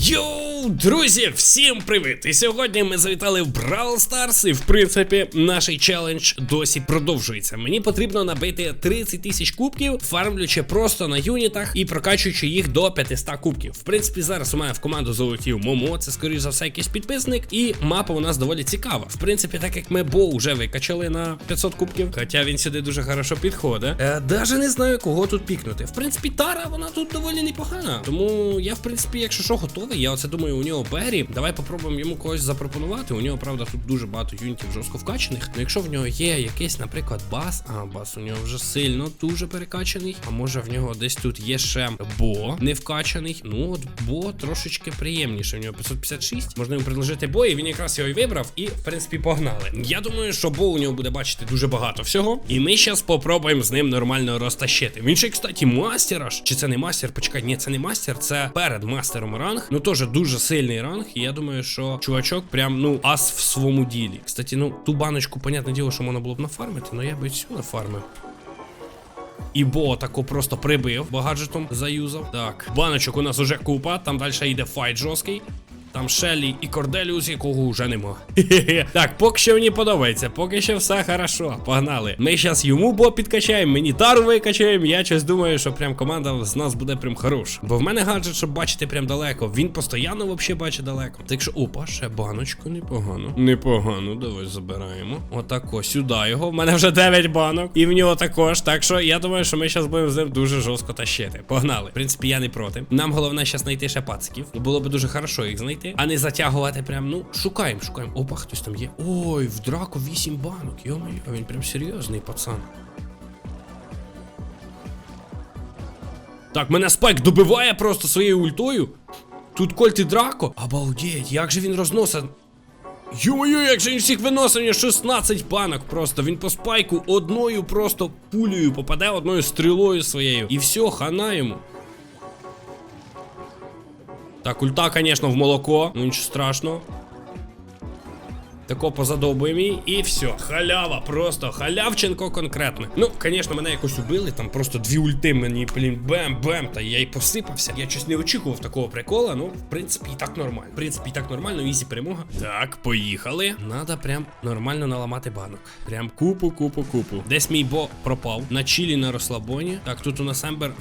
Yo! Друзі, всім привіт! І сьогодні ми завітали в Brawl Stars, і в принципі наш челендж досі продовжується. Мені потрібно набити 30 тисяч кубків, фармлючи просто на юнітах і прокачуючи їх до 500 кубків. В принципі, зараз у мене в команду залетів Момо, це скоріш за все якийсь підписник, і мапа у нас доволі цікава. В принципі, так як ми Бо вже викачали на 500 кубків, хоча він сюди дуже хорошо підходить. Е, даже не знаю, кого тут пікнути. В принципі, Тара вона тут доволі непогана. Тому я, в принципі, якщо що, готовий. Я оце думаю, у нього Беррі. Давай попробуємо йому когось запропонувати. У нього, правда, тут дуже багато юнітів жорстко вкачаних. Ну якщо в нього є якийсь, наприклад, бас, а бас у нього вже сильно дуже перекачаний. А може в нього десь тут є ще Бо не вкачаний. Ну от Бо трошечки приємніше. У нього 556. Можна йому предложити Бо, і він якраз його і вибрав. І, в принципі, погнали. Я думаю, що Бо у нього буде бачити дуже багато всього. І ми зараз попробуємо з ним нормально розтащити. Він ще, кстати, мастер аж. Чи це не мастер? Почекай, ні, це не мастер, це перед мастером ранг. Ну теж дуже сильний ранг. І я думаю, що чувачок прям ну ас в своєму ділі. Кстати, ну ту баночку, понятне діло, що можна було б нафармити, але я би цю нафармив. І бо тако просто прибив, бо гаджетом заюзав. Так, баночок у нас уже купа, там далі йде файт жорсткий. Там Шеллі і Корделіус, якого вже нема. Так, поки що мені подобається, поки що все хорошо. Погнали. Ми зараз йому бо підкачаємо, мені тару викачаємо. Я щось думаю, що прям команда з нас буде прям хорош. Бо в мене гаджет, щоб бачити прям далеко. Він постійно взагалі бачить далеко. Так що, опа, ще баночку, непогано. Непогано, давай забираємо. Отако, сюди його. В мене вже 9 банок. І в нього також. Так що я думаю, що ми зараз будемо з ним дуже жорстко тащити. Погнали. В принципі, я не проти. Нам головне зараз знайти ще пациків. Було б дуже хорошо їх знайти, а не затягувати прям. Ну, шукаємо, шукаємо. Опа, хтось там є. Ой, в драку 8 банок. Йо-моє, він прям серйозний пацан. Так, мене спайк добиває просто своєю ультою. Тут Кольт і Драко. Обалдеть, як же він розносить. Йо-моє, як же він всіх виносив, нього 16 банок просто. Він по спайку одною просто пулею попаде одною стрілою своєю. І все, хана йому. Так, ульта, звісно, в молоко, ну нічого страшного. Тако позадобуємо її, і все. Халява, просто халявченко конкретно. Ну, звісно, мене якось убили, там просто дві ульти мені, блін, бем-бем, та я й посипався. Я щось не очікував такого прикола, ну, в принципі, і так нормально. В принципі, і так нормально, ізі перемога. Так, поїхали. Надо прям нормально наламати банок. Прям купу, купу, купу. Десь мій бо пропав. На чилі на розслабоні. Так, тут у нас Ембер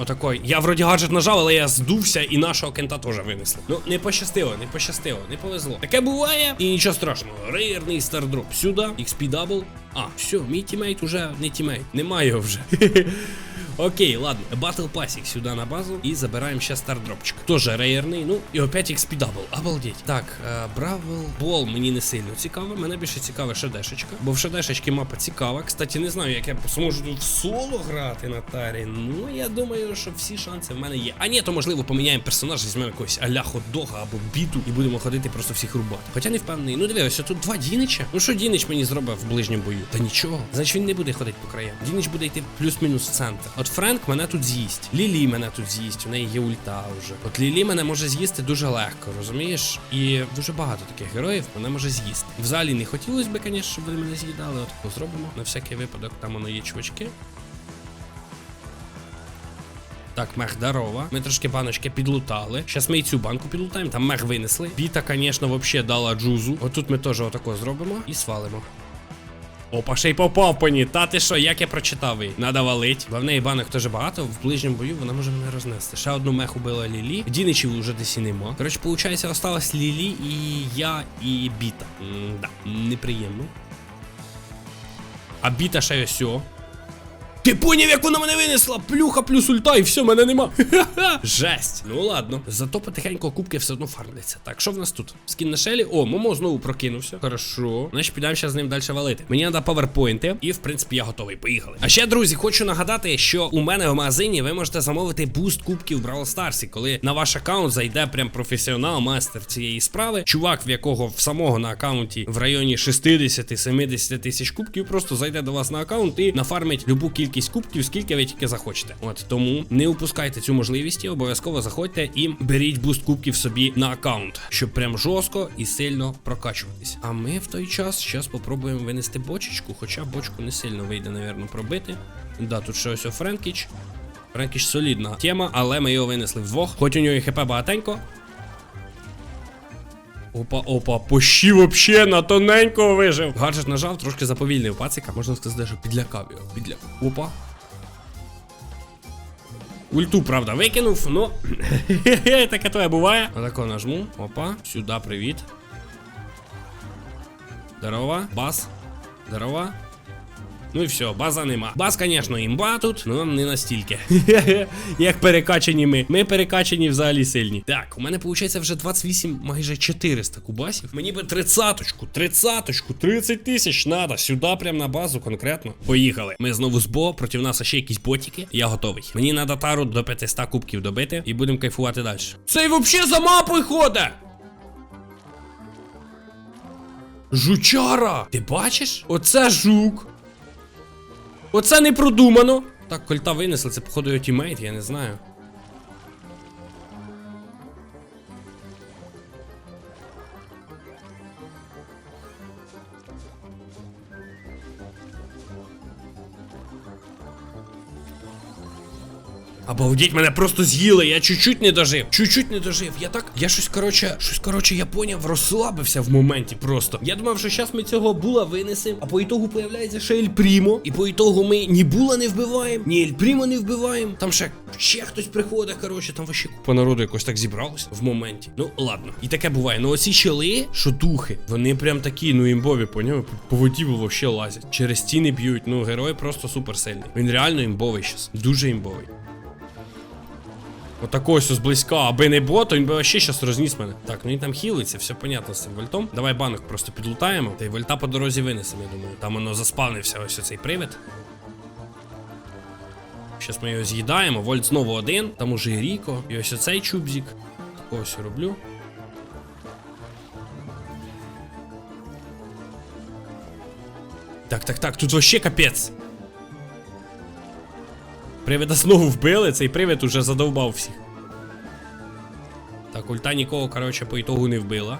Отакой. Я вроді гаджет нажав, але я здувся і нашого кента теж винесли. Ну, не пощастило, не пощастило, не повезло. Таке буває, і нічого страшного. Рейерний стардроп сюди, XP дабл. А, все, мій тімейт уже не тімейт. Немає його вже. Окей, ладно. Батл пасік сюди на базу і забираємо ще стардропчик. Тоже рейерний, ну і опять XP дабл. Обалдеть. Так, Бравл Бол мені не сильно цікаво. Мене більше цікаве шедешечка. Бо в шедешечки мапа цікава. Кстати, не знаю, як я зможу тут в соло грати на тарі. Ну, я думаю, що всі шанси в мене є. А ні, то можливо поміняємо персонажа, візьмемо якогось аля хот-дога або біту і будемо ходити просто всіх рубати. Хоча не впевнений. Ну дивись, тут два Дінича. Ну що Дінич мені зробив в ближньому бою? Та нічого. Значить він не буде ходити по краям. Дінич буде йти плюс-мінус в центр. От Френк мене тут з'їсть. Лілі мене тут з'їсть. У неї є ульта вже. От Лілі мене може з'їсти дуже легко, розумієш? І дуже багато таких героїв мене може з'їсти. Взагалі не хотілося б, звісно, щоб вони мене з'їдали. От зробимо на всякий випадок. Там воно є чувачки. Так, мех здорова. Ми трошки баночки підлутали. Зараз ми і цю банку підлутаємо. Там мех винесли. Біта, звісно, вообще дала джузу. Отут ми теж отако зробимо і свалимо. Опа, ще й попав по ній. Та ти що, як я прочитав її? Надо валить. Бо в неї банок теж багато. В ближньому бою вона може мене рознести. Ще одну меху била Лілі. Діничів вже десь і нема. Коротше, виходить, осталось Лілі і я, і Біта. М-да, неприємно. А біта ще й ось. Ти поняв, як вона мене винесла? Плюха плюс ульта, і все, мене нема. Жесть. Ну ладно. Зато потихеньку кубки все одно фармляться. Так, що в нас тут? Скін на шелі. О, Момо знову прокинувся. Хорошо. Значить, підемо зараз з ним далі валити. Мені треба паверпойнти, і в принципі я готовий. Поїхали. А ще, друзі, хочу нагадати, що у мене в магазині ви можете замовити буст кубків в Brawl Stars, коли на ваш аккаунт зайде прям професіонал, майстер цієї справи. Чувак, в якого в самого на аккаунті в районі 60-70 тисяч кубків, просто зайде до вас на аккаунт і нафармить любу кількість кубків, скільки ви тільки захочете. От тому не упускайте цю можливість, і обов'язково заходьте і беріть буст кубків собі на аккаунт, щоб прям жорстко і сильно прокачуватись. А ми в той час зараз попробуємо винести бочечку, хоча бочку не сильно вийде, напевно, пробити. Да, тут ще ось Френкіч. Френкіш солідна тема, але ми його винесли вдвох. Хоч у нього і хп багатенько. Опа, опа, пощі вообще на тоненько вижив. Гаджет нажав, трошки заповільнив пацика. Можна сказати, що підлякав його. Підлякав. Опа. Ульту, правда, викинув, ну. Таке твоє буває. Отако нажму. Опа. Сюди, привіт. Здорово. Бас. Здорово. Ну і все, база нема. Баз, звісно, імба тут, ну не настільки. Як перекачані ми. Ми перекачані взагалі сильні. Так, у мене виходить вже 28, майже 400 кубасів. Мені би тридцяточку, тридцяточку, 30 тисяч надо. Сюди, прям на базу конкретно. Поїхали. Ми знову з бо, проти нас ще якісь ботики. Я готовий. Мені треба тару до 500 кубків добити і будемо кайфувати далі. Цей взагалі за мапою ходить! Жучара! Ти бачиш? Оце жук. Оце не продумано. Так, кольта винесли, це походу його тімейт, я не знаю. Обалдеть, мене просто з'їли, я чуть-чуть не дожив. Чуть-чуть не дожив. Я так. Я щось, короче, щось, короче, я поняв, розслабився в моменті просто. Я думав, що зараз ми цього була винесемо, а по ітогу появляється ще Ель Прімо. І по ітогу ми ні була не вбиваємо, ні Ель Прімо не вбиваємо. Там ще, ще хтось приходить, короче, там вообще купа народу якось так зібралось в моменті. Ну, ладно. І таке буває. Ну оці чели, що духи, вони прям такі, ну імбові, поняв? По воді вообще лазять. Через стіни б'ють. Ну, герой просто супер сильний. Він реально імбовий щас. Дуже імбовий. Отако ось зблизька, аби не бот, то він би вообще щас розніс мене. Так, ну він там хілиться, все понятно з цим вольтом. Давай банок просто підлутаємо. Та й вольта по дорозі винесемо, я думаю. Там воно заспавнився ось оцей привид. Щас ми його з'їдаємо. Вольт знову один. Там уже і Ріко. І ось оцей чубзік. Ось роблю. Так, так, так, тут вообще капець. Привида знову вбили, цей привид уже задовбав всіх. Так, ульта нікого, коротше, по ітогу не вбила.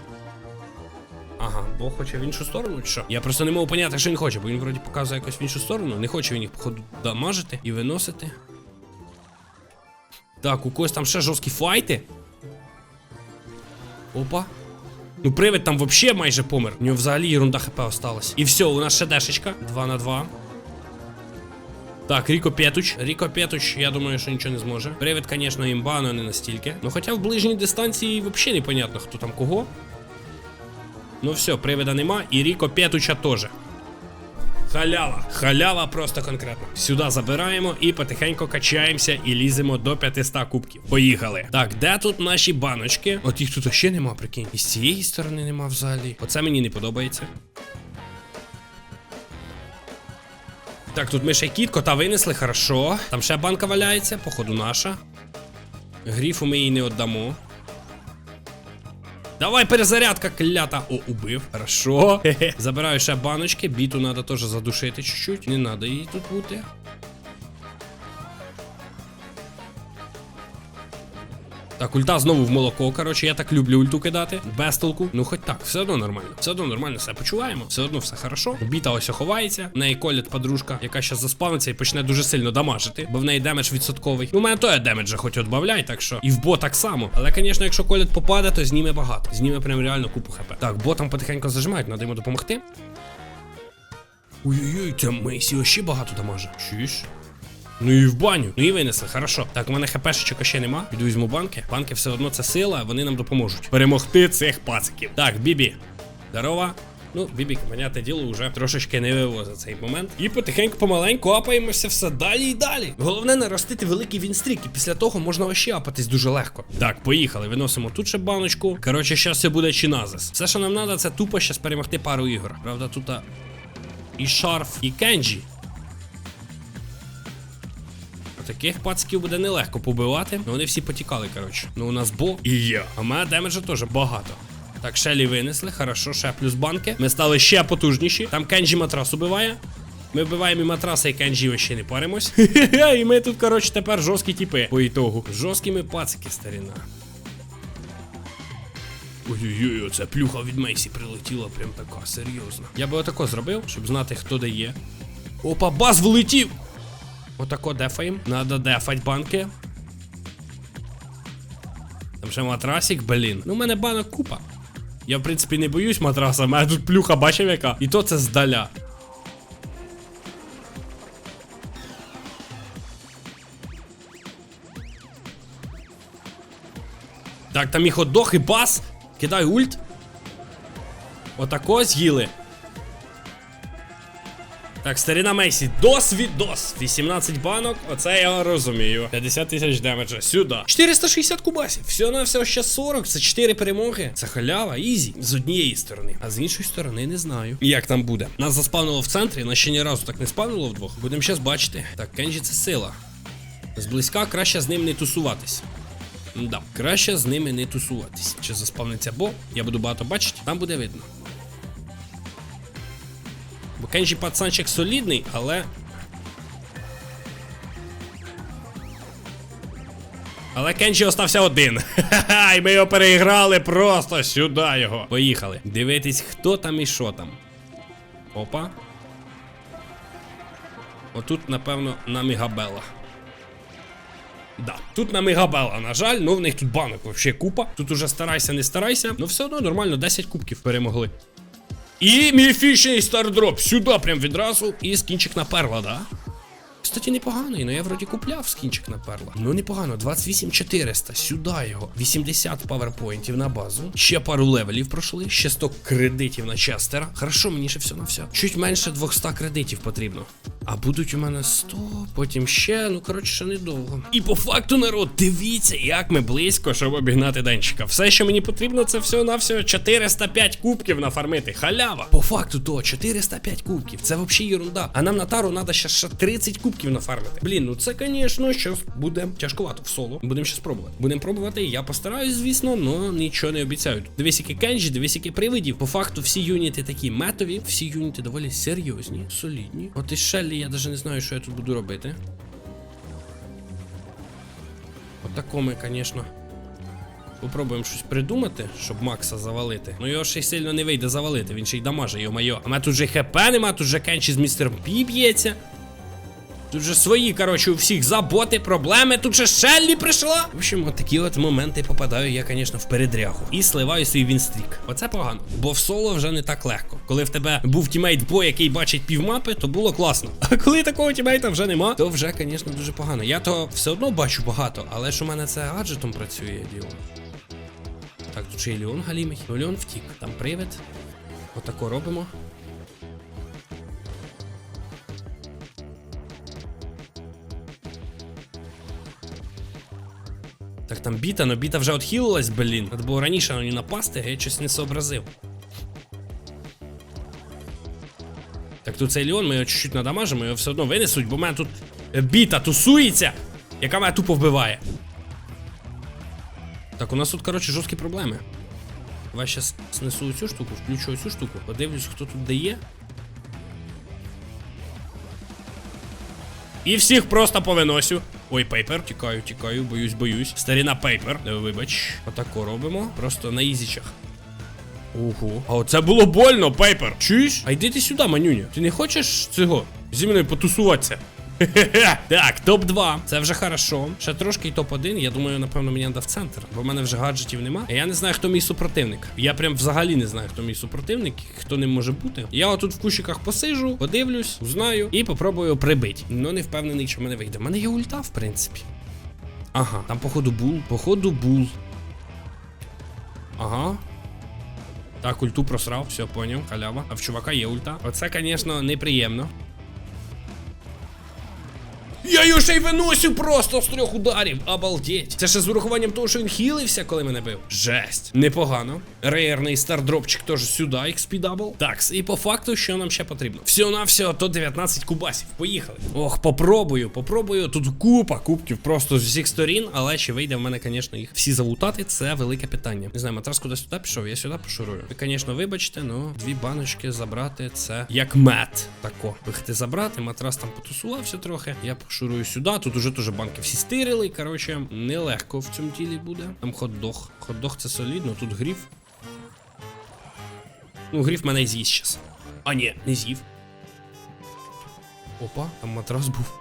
Ага, бо хоче в іншу сторону, чи що? Я просто не можу поняти, що він хоче, бо він вроді показує якось в іншу сторону. Не хоче він їх, походу, дамажити і виносити. Так, у когось там ще жорсткі файти. Опа. Ну, привид там вообще майже помер. У нього взагалі ерунда хп осталась. І все, у нас ще дешечка. 2 на 2. Так, Ріко Петуч. Ріко Петуч, я думаю, що нічого не зможе. Привид, звісно, імба, але не настільки. Ну хоча в ближній дистанції взагалі непонятно, хто там кого. Ну все, привида нема, і Ріко Петуча теж. Халява. Халява просто конкретно. Сюди забираємо і потихеньку качаємося і ліземо до 500 кубків. Поїхали. Так, де тут наші баночки? От їх тут ще нема, прикинь. І з цієї сторони нема взагалі. Оце мені не подобається. Так, тут ми ще кіт, кота винесли, хорошо. Там ще банка валяється, походу наша. Гріфу ми їй не віддамо. Давай перезарядка клята. О, убив. Хорошо. Забираю ще баночки. Біту треба теж задушити чуть-чуть. Не треба їй тут бути. Так, ульта знову в молоко. Коротше, я так люблю ульту кидати. Без толку. Ну, хоч так, все одно нормально. Все одно нормально все почуваємо. Все одно все хорошо. Біта ось ховається. В неї колять подружка, яка зараз заспавниться і почне дуже сильно дамажити, бо в неї демедж відсотковий. Ну, у мене той демеджа хоч отбавляй, так що. І в бо так само. Але, звісно, якщо колят попаде, то зніме багато. Зніме прям реально купу хп. Так, ботам потихеньку зажимають, треба йому допомогти. Ой-ой-ой, це Мейсі ще багато дамаже. Чуєш? Ну і в баню. Ну і винесли, хорошо. Так, у мене хпшечок ще нема. Піду візьму банки. Банки все одно це сила, вони нам допоможуть. Перемогти цих пациків. Так, Бібі. Здорова. Ну, Бібі, понятне діло, вже трошечки не вивозить цей момент. І потихеньку помаленьку апаємося все далі і далі. Головне наростити великий вінстрік, і після того можна вообще апатись дуже легко. Так, поїхали. Виносимо тут ще баночку. Коротше, зараз все буде чиназис. Все, що нам треба, це тупо зараз перемогти пару ігор. Правда, тут і шарф, і кенджі. Таких пацків буде нелегко побивати. Ну вони всі потікали, коротше. Ну у нас бо і я. А мене демеджа теж багато. Так, шелі винесли, хорошо, ще плюс банки. Ми стали ще потужніші. Там Кенджі матрас убиває. Ми вбиваємо і матраса, і Кенджі ще не паримось. І ми тут, коротше, тепер жорсткі типи по ітогу. Жорсткі ми пацики, старіна. Ой-ой-ой, оце плюха від Мейсі прилетіла, прям така, серйозно. Я би отако зробив, щоб знати, хто де є. Опа, баз влетів! Отако дефаємо. Надо дефать банки. Там ще матрасик, блін. Ну, у мене банок купа. Я, в принципі, не боюсь матраса, мене тут плюха, бачив яка. І то це здаля. Так, там і хот-дог, і бас. Кидай ульт. Отако з'їли. Так, старина Мейсі, досвід дос. 18 банок, оце я розумію. 50 тисяч демеджа. Сюди. 460 кубасів. Всього на всього ще 40. Це 4 перемоги. Це халява, ізі. З однієї сторони. А з іншої сторони не знаю. Як там буде. Нас заспавнило в центрі, нас ще ні разу так не спавнило вдвох. Будемо зараз бачити. Так, Кенджі це сила. Зблизька краще з ним не тусуватись. Да, краще з ними не тусуватись. Чи заспавниться бо, я буду багато бачити, там буде видно. Кенджі пацанчик солідний, але. Але Кенджі остався один. Ха-ха, і ми його переіграли просто сюди його. Поїхали. Дивитись, хто там і що там. Опа. Отут, напевно, на Мігабела. Да, тут на Мегабела, на жаль, ну в них тут банок вообще купа. Тут уже старайся, не старайся. Ну все одно нормально, 10 кубків перемогли. І міфічний стардроп. Сюди прям відразу. І скінчик на перла, да? Кстати, непоганий, ну я вроді купляв скінчик на перла. Ну непогано, 28 400, сюди його. 80 паверпоінтів на базу. Ще пару левелів пройшли, ще 100 кредитів на Честера. Хорошо, мені ще все на все. Чуть менше 200 кредитів потрібно. А будуть у мене 100, потім ще, ну коротше, ще недовго. І по факту, народ, дивіться, як ми близько, щоб обігнати денчика. Все, що мені потрібно, це все 405 кубків нафармити. Халява. По факту, то 405 кубків. Це взагалі ерунда. А нам на тару треба ще, ще 30 кубків нафармити. Блін, ну це, звісно, щось буде тяжковато в соло. Будемо ще спробувати. Будемо пробувати. Я постараюсь, звісно, але нічого не обіцяю. Дивись, які кенджі, дивись, які привидів. По факту, всі юніти такі метові, всі юніти доволі серйозні, солідні. От і Шеллі, я навіть не знаю, що я тут буду робити. Отако ми, звісно. Попробуємо щось придумати, щоб Макса завалити. Ну його ще й сильно не вийде завалити, він ще й дамаже, йо-майо. А мене тут же ХП нема, тут же Кенчі з містером Пі б'ється. Тут же свої, коротше, у всіх заботи, проблеми. Тут же Шеллі прийшла. В общем, от такі от моменти попадаю я, звісно, в передрягу. І сливаю свій вінстрік. Оце погано. Бо в соло вже не так легко. Коли в тебе був тімейт бой, який бачить півмапи, то було класно. А коли такого тімейта вже нема, то вже, звісно, дуже погано. Я то все одно бачу багато, але ж у мене це гаджетом працює діло. Так, тут ще й Леон галімий. Ну, Леон втік. Там привид. Отако робимо. Так там біта, но біта вже отхилилась, блін. Треба було раніше на неї напасти, я щось не сообразив. Так тут цей Леон, ми його чуть-чуть надамажимо, його все одно винесуть, бо в мене тут е, біта тусується, яка мене тупо вбиває. Так, у нас тут, коротше, жорсткі проблеми. Давай щас снесу цю штуку, включу цю штуку, подивлюсь, хто тут дає. І всіх просто повиносю. Ой, пейпер, тікаю, тікаю, боюсь, боюсь. Старіна пейпер. Е, Вибач. Отако робимо. Просто на ізічах. Ого. А оце було больно, пейпер. Чуєш? А йди ти сюди, манюня. Ти не хочеш цього зі мною потусуватися? Так, топ-2. Це вже хорошо. Ще трошки і топ-1. Я думаю, напевно, мені треба в центр, бо в мене вже гаджетів нема. Я не знаю, хто мій супротивник. Я прям взагалі не знаю, хто мій супротивник, хто ним може бути. Я отут в кущиках посижу, подивлюсь, узнаю і попробую прибити. Ну не впевнений, що в мене вийде. У мене є ульта, в принципі. Ага, там, походу, бул. Походу, бул. Ага. Так, ульту просрав, все, поняв, халява. А в чувака є ульта. Оце, звісно, неприємно. Я його ще й виносю просто з трьох ударів. Обалдеть. Це ще з урахуванням того, що він хілився, коли мене бив. Жесть. Непогано. Рейерний стардропчик теж сюди, XP дабл. Так, і по факту, що нам ще потрібно? Всього на всього, то 19 кубасів. Поїхали. Ох, попробую, попробую. Тут купа кубків просто з усіх сторін, але чи вийде в мене, звісно, їх всі залутати, це велике питання. Не знаю, матрас кудись туди пішов, я сюди пошурую. Ви, звісно, вибачте, ну дві баночки забрати це як мед. Тако. Вихти забрати, матрас там потусувався трохи. Я пошурую сюди. Тут уже теж банки всі стирили. Коротше, нелегко в цьому ділі буде. Там хот-дог. Хот-дог це солідно, тут гріф. Ну, гріф мене з'їсть щас. А ні, не з'їв. Опа, там матрас був.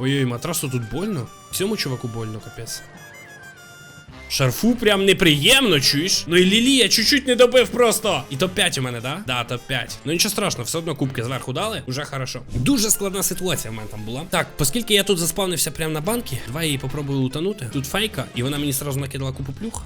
Ой-ой, матрасу тут больно. Цьому чуваку больно, капець. Шарфу прям неприємно, чуєш? Ну і Лілі, я чуть-чуть не добив просто. І топ-5 у мене, да? Да, топ-5. Ну нічого страшного, все одно кубки зверху дали, уже хорошо. Дуже складна ситуація в мене там була. Так, оскільки я тут заспавнився прямо на банки, давай її попробую лутанути. Тут фейка, і вона мені сразу накидала купу плюх.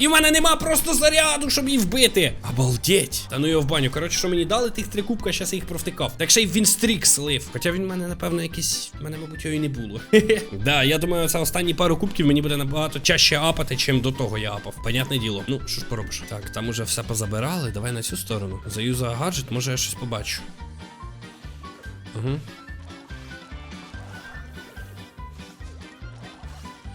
І в мене нема просто заряду, щоб її вбити. Обалдеть. Та ну його в баню. Коротше, що мені дали тих три кубка, зараз я їх провтикав. Так ще й він стрік слив. Хоча він в мене, напевно, якийсь. В мене, мабуть, його і не було. Да, я думаю, це останні пару кубків мені буде набагато чаще апати, чим до того я апав. Понятне діло. Ну, що ж поробиш? Так, там уже все позабирали. Давай на цю сторону. Заюза гаджет, може я щось побачу. Угу.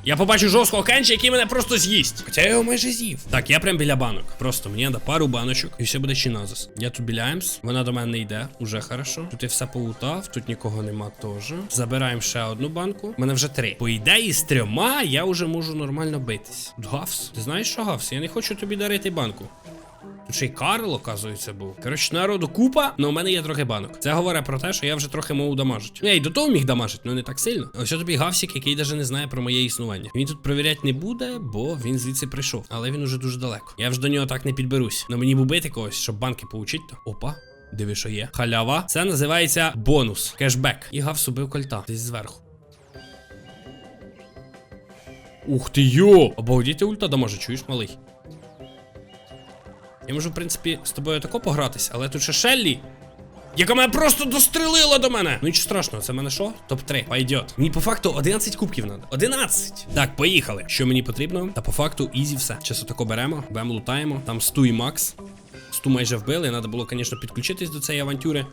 Я побачу жорсткого кенча, який мене просто з'їсть. Хоча я його майже з'їв. Так, я прям біля банок. Просто мені треба пару баночок, і все буде чиназис. Я тут біля Емс, вона до мене не йде, уже хорошо. Тут я все полутав, тут нікого нема теж. Забираємо ще одну банку. У мене вже три. По ідеї, з трьома я вже можу нормально битись. Гавс. Ти знаєш, що Гавс? Я не хочу тобі дарити банку. Тут ще й Карл, оказується, був. Коротше, народу купа, але у мене є трохи банок. Це говорить про те, що я вже трохи можу дамажити. Ну, я й до того міг дамажити, але не так сильно. Ось тобі гавсік, який навіть не знає про моє існування. Він тут перевіряти не буде, бо він звідси прийшов. Але він уже дуже далеко. Я вже до нього так не підберусь. Но мені б убити когось, щоб банки поучить, то. Опа. Диви, що є. Халява. Це називається бонус. Кешбек. І гавс убив кольта. Десь зверху. Ух ти йо! Обалдіть ульта дамаже, чуєш, малий? Я можу, в принципі, з тобою тако погратись, але тут ще Шеллі. Яка мене просто дострелила до мене. Ну нічого страшного, це в мене що? Топ-3. Пойдет. Мені по факту 11 кубків треба. 11! Так, поїхали. Що мені потрібно? Та по факту ізі все. Зараз отако беремо, беремо, лутаємо. Там сту і Макс. Сту майже вбили. Треба було, звісно, підключитись до цієї авантюри.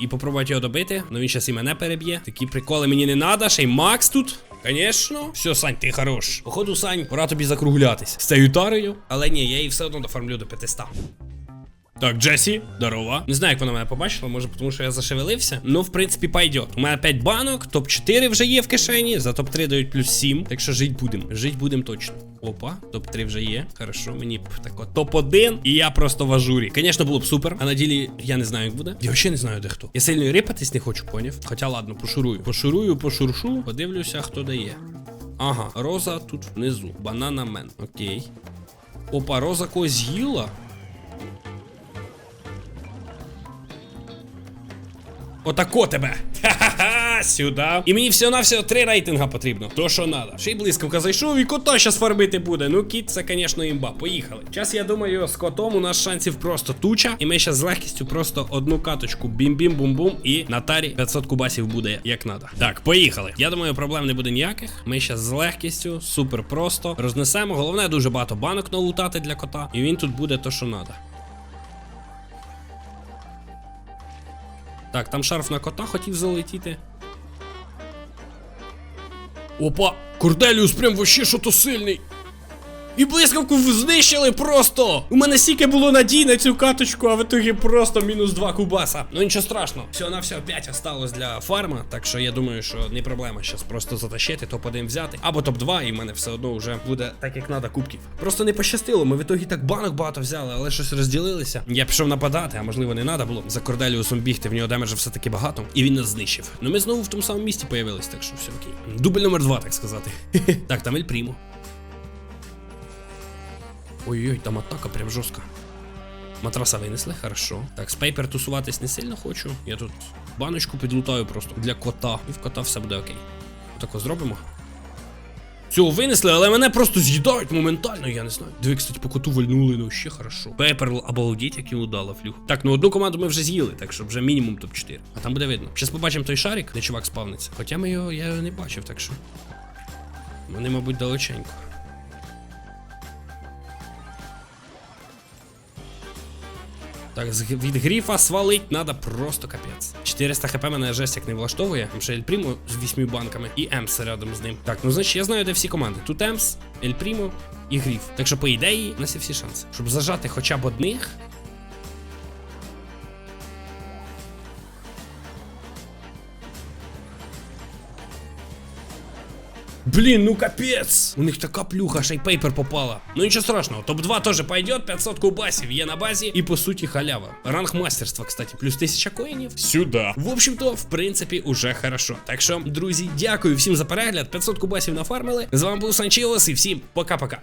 І попробувати його добити. Ну він зараз і мене переб'є. Такі приколи мені не треба. Ще й Макс тут. Конечно. Все, Сань, ти хорош. Походу, Сань, пора тобі закруглятись. З цією тарою. Але ні, я її все одно дофармлю до 500. Так, Джесі, здорова. Не знаю, як вона мене побачила, може, тому що я зашевелився. Ну, в принципі, пойдет. У мене 5 банок, топ-4 вже є в кишені. За топ-3 дають плюс 7. Так що жить будем. Жить будем точно. Опа, топ-3 вже є. Хорошо, мені б тако топ-1. І я просто в ажурі. Звісно, було б супер. А на ділі я не знаю, як буде. Я взагалі не знаю, де хто. Я сильно рипатись не хочу, поняв. Хоча ладно, пошурую. Пошурую, пошуршу, подивлюся, хто дає. Ага, роза тут внизу. Банана мен. Окей. Опа, роза когось з'їла. Отако тебе. Ха-ха-ха, сюди. І мені всього-навсього три рейтинга потрібно. То, що надо. Ще й блискавка зайшов і кота щас фарбити буде. Ну, кіт, це, звісно, імба. Поїхали. Час, я думаю, з котом у нас шансів просто туча. І ми ще з легкістю просто одну каточку бім-бім-бум-бум. І на тарі 500 кубасів буде як надо. Так, поїхали. Я думаю, проблем не буде ніяких. Ми ще з легкістю, супер просто рознесемо. Головне, дуже багато банок налутати для кота. І він тут буде то, що надо. Так, там шарф на кота хотів залетіти. Опа! Корделіус прям вообще що то сильний. І блискавку знищили просто! У мене стільки було надій на цю каточку, а в итогі просто мінус 2 кубаса. Ну нічого страшного. Всього на всього 5 осталось для фарма, так що я думаю, що не проблема зараз просто затащити, топ-1 взяти. Або топ-2, і в мене все одно вже буде так, як треба, кубків. Просто не пощастило. Ми в итогі так банок багато взяли, але щось розділилися. Я пішов нападати, а можливо не треба було. За Корделіусом бігти, в нього демеджа все-таки багато. І він нас знищив. Ну ми знову в тому самому місці появились, так що все окей. Дубль номер 2, так сказати. так, там Ель Прімо. Ой-ой, там атака прям жорстка. Матраса винесли, хорошо. Так, з пейпер тусуватись не сильно хочу. Я тут баночку підлутаю просто для кота. І в кота все буде окей. Отако зробимо. Цього винесли, але мене просто з'їдають моментально, я не знаю. Диви, кстати, по коту вальнули, ну ще хорошо. Пепер обалдіть, як йому дала флюх. Так, ну одну команду ми вже з'їли, так що вже мінімум топ-4. А там буде видно. Зараз побачимо той шарик, де чувак спавниться. Хоча ми його я його не бачив, так що. Вони, мабуть, далеченько. Так, від гріфа свалить надо просто капець. 400 хп мене жесть як не влаштовує. Ще Ель Прімо з 8 банками і Емс рядом з ним. Так, ну значить я знаю, де всі команди. Тут Емс, Ель Прімо і Гріф. Так що, по ідеї, у нас є всі шанси. Щоб зажати хоча б одних. Блін, ну капець. У них така плюха, ще й пейпер попала. Ну нічого страшного, топ-2 теж пойдет, 500 кубасів є на базі, і по суті халява. Ранг мастерства, кстати, плюс 1000 коїнів. Сюда. В общем-то, в принципі, уже хорошо. Так що, друзі, дякую всім за перегляд. 500 кубасів нафармили. З вами був Санчілос і всім пока-пока.